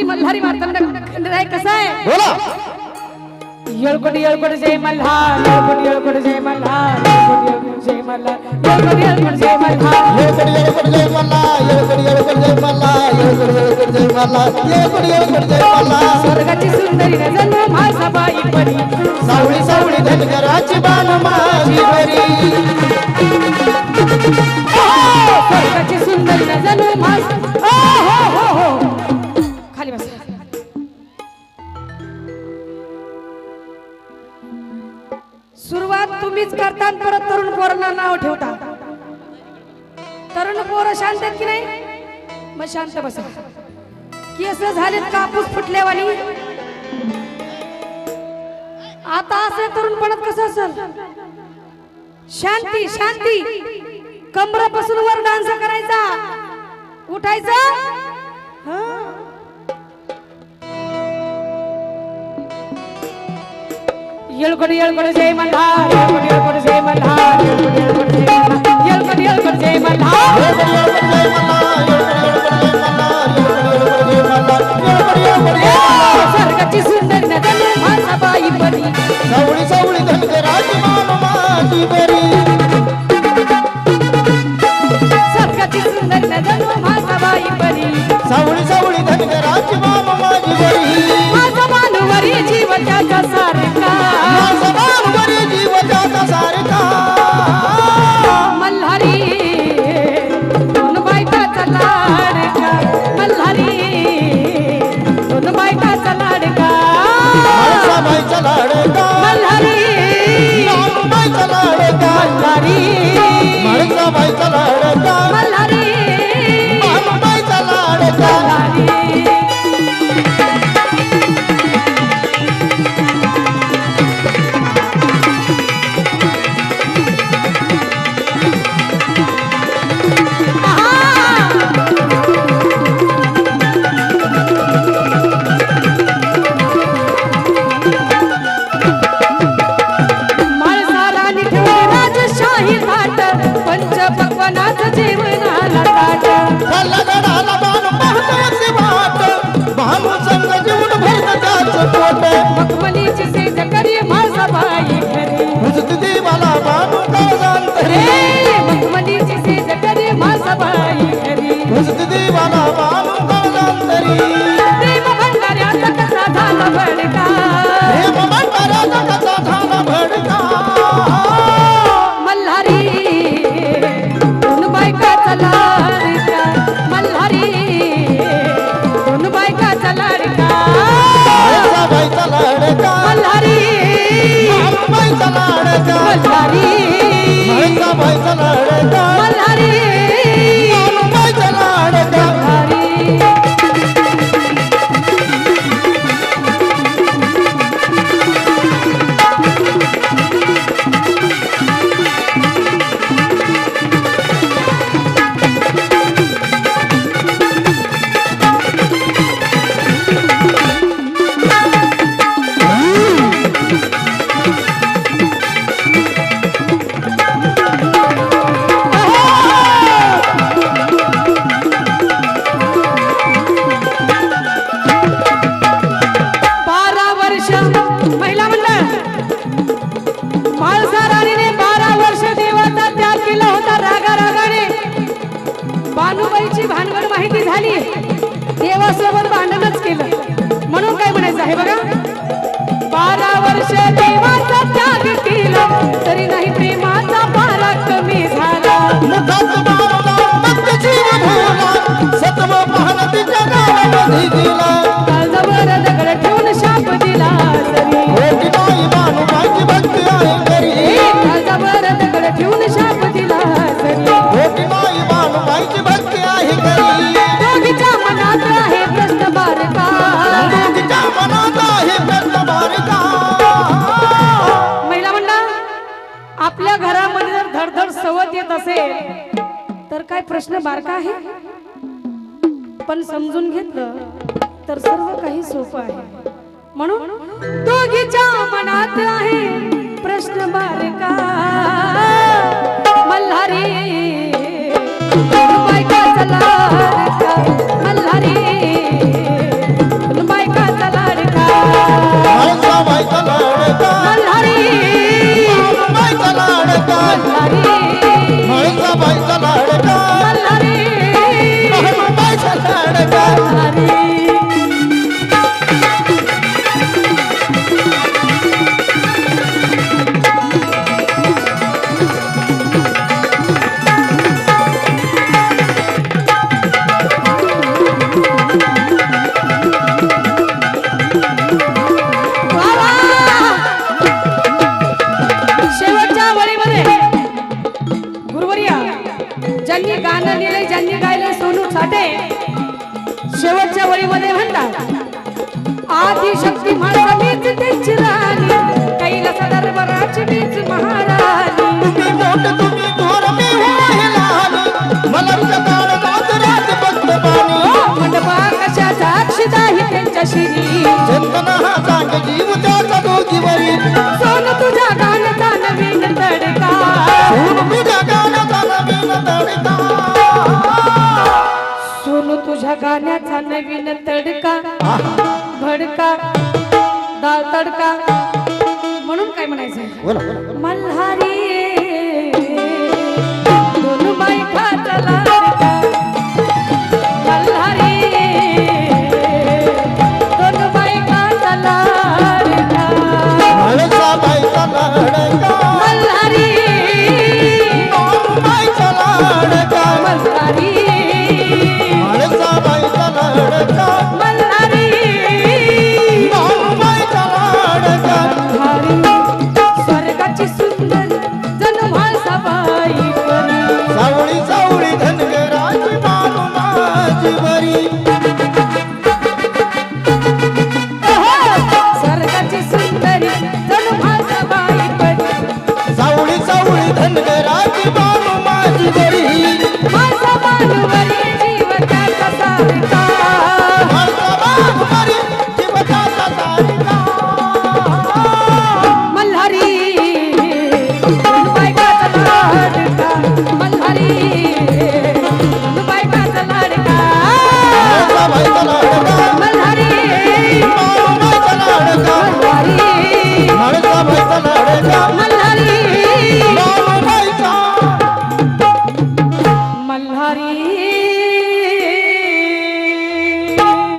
श्री मल्हारी मार्तंड खंडराय कसा आहे बोला। येळकोट येळकोट जय मल्हार येळकोट येळकोट जय मल्हार येळकोट येळकोट जय मल्हार येळकोट येळकोट जय मल्हार. येळकड येळकड जय मल्ला येळकड येळकड जय मल्ला येळकड येळकड जय मल्ला येळकड येळकड जय मल्ला स्वर्गाची सुंदरी न जन्म भासाबाई परी. सावळी सावळी धनगराची बाण माझी बरी स्वर्गाची सुंदरी न जन्म सुरुवात तुम्हीच करता परत तरुण पोरांना नाव ठेवता. तरुण पोरं शांत की नाही? मग शांत बसा. केस झालेत कापूस फुटल्यावानी? आता असं तरुणपणात कसं असेल? शांती शांती. कमरापासून वर डान्स करायचा. उठायचा? हं. येळकोट जय मल्हार सावळी सावळी धनगराची बाण माझी बरी स्वर्गाची मानवरी नदन भासाबाई Thank you. महिला म्हाळसा राणीने बारा वर्ष देवाचा त्याग केला होता रागा रागाने बानूबाईची भानगड माहिती झाली. देवासोबत भांडणच केलं. म्हणून काय म्हणायचं आहे बघा? बारा वर्ष देवाचा धडधड येत असेल तर काय प्रश्न बारका आहे? पण समजून घेतलं तर सर्व काही सोपं आहे. म्हणून दोघीच्या मनात आहे प्रश्न बारका. मल्हारी आदिशक्ती माझा मीच त्यांची राणी. कैलास दरबाराची मीच महाराणी. तुम्ही मोठ तुम्ही थोर मी हे लहान मला भक्त मंडपा कशा साक्षीदाही त्यांच्याशी. चंदन हा सांग जीव त्याचा दोघीवरी म्हणायचं? बोला मल्हारी दोन बायका लाडका